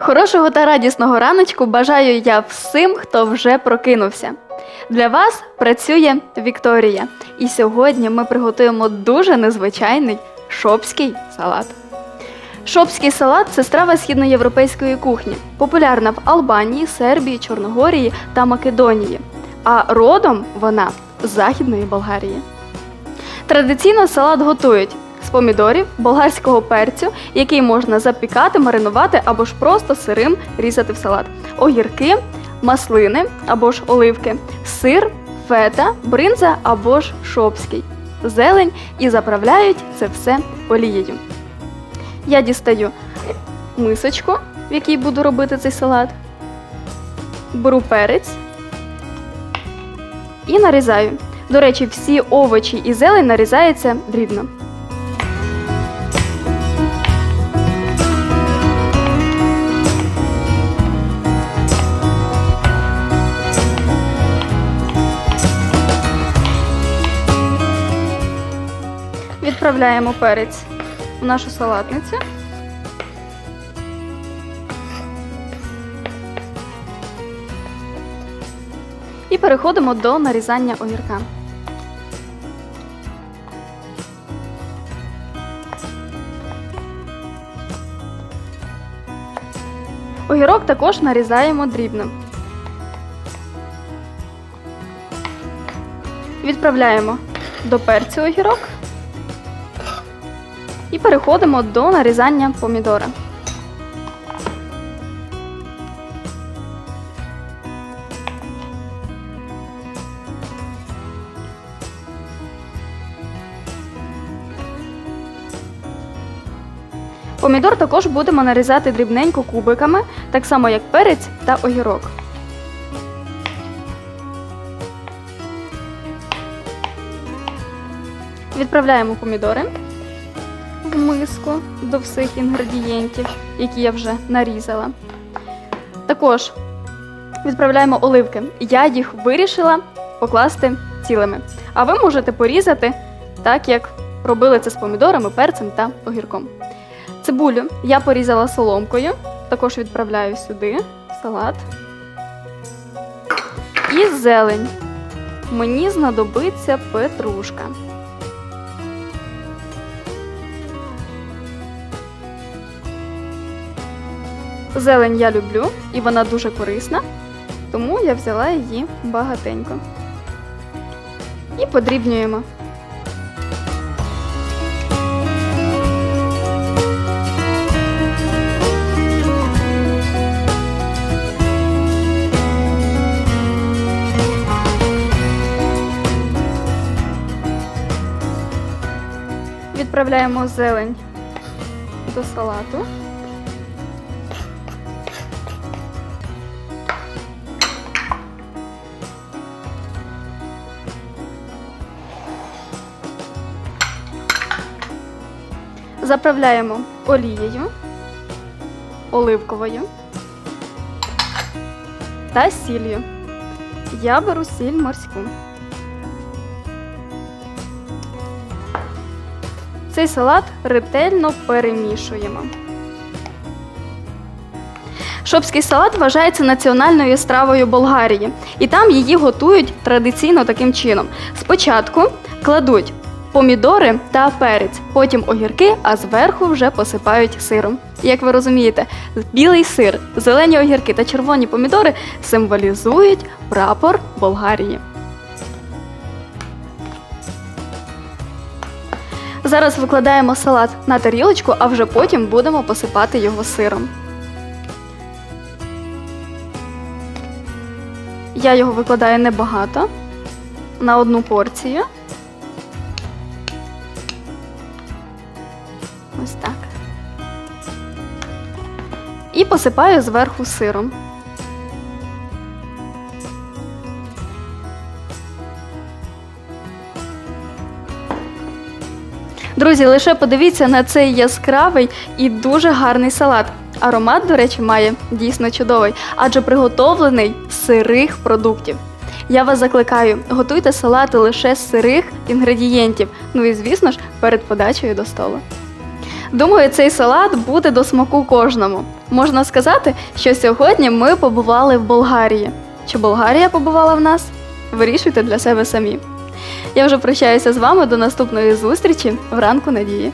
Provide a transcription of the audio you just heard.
Хорошого та радісного раночку бажаю я всім, хто вже прокинувся. Для вас працює Вікторія, і сьогодні ми приготуємо дуже незвичайний шопський салат. Шопський салат це страва східноєвропейської кухні, популярна в Албанії, Сербії, Чорногорії та Македонії. А родом вона з Західної Болгарії. Традиційно салат готують з помідорів, болгарського перцю, який можна запікати, маринувати або ж просто сирим різати в салат, огірки, маслини або ж оливки, сир, фета, бринза або ж шопський, зелень і заправляють це все олією. Я дістаю мисочку, в якій буду робити цей салат, беру перець і нарізаю. До речі, всі овочі і зелень нарізаються дрібно. Відправляємо перець в нашу салатницю. І переходимо до нарізання огірка. Огірок також нарізаємо дрібно. Відправляємо до перцю огірок і переходимо до нарізання помідора. Помідор також будемо нарізати дрібненько кубиками, так само як перець та огірок. Відправляємо помідори в миску до всіх інгредієнтів, які я вже нарізала. Також відправляємо оливки. Я їх вирішила покласти цілими. А ви можете порізати так, як робили це з помідорами, перцем та огірком. Цибулю я порізала соломкою, також відправляю сюди салат. І зелень. Мені знадобиться петрушка. Зелень я люблю і вона дуже корисна, тому я взяла її багатенько. І подрібнюємо. Відправляємо зелень до салату. Заправляємо олією, оливковою та сіллю. Я беру сіль морську. Цей салат ретельно перемішуємо. Шопський салат вважається національною стравою Болгарії, і там її готують традиційно таким чином. Спочатку кладуть помідори та перець, потім огірки, а зверху вже посипають сиром. Як ви розумієте, білий сир, зелені огірки та червоні помідори символізують прапор Болгарії. Зараз викладаємо салат на тарілочку, а вже потім будемо посипати його сиром. Я його викладаю небагато на одну порцію. Ось так. І посипаю зверху сиром. Друзі, лише подивіться на цей яскравий і дуже гарний салат. Аромат, до речі, має дійсно чудовий, адже приготовлений з сирих продуктів. Я вас закликаю, готуйте салати лише з сирих інгредієнтів. Ну і звісно ж, перед подачею до столу. Думаю, цей салат буде до смаку кожному. Можна сказати, що сьогодні ми побували в Болгарії. Чи Болгарія побувала в нас? Вирішуйте для себе самі. Я вже прощаюся з вами до наступної зустрічі в ранку надії.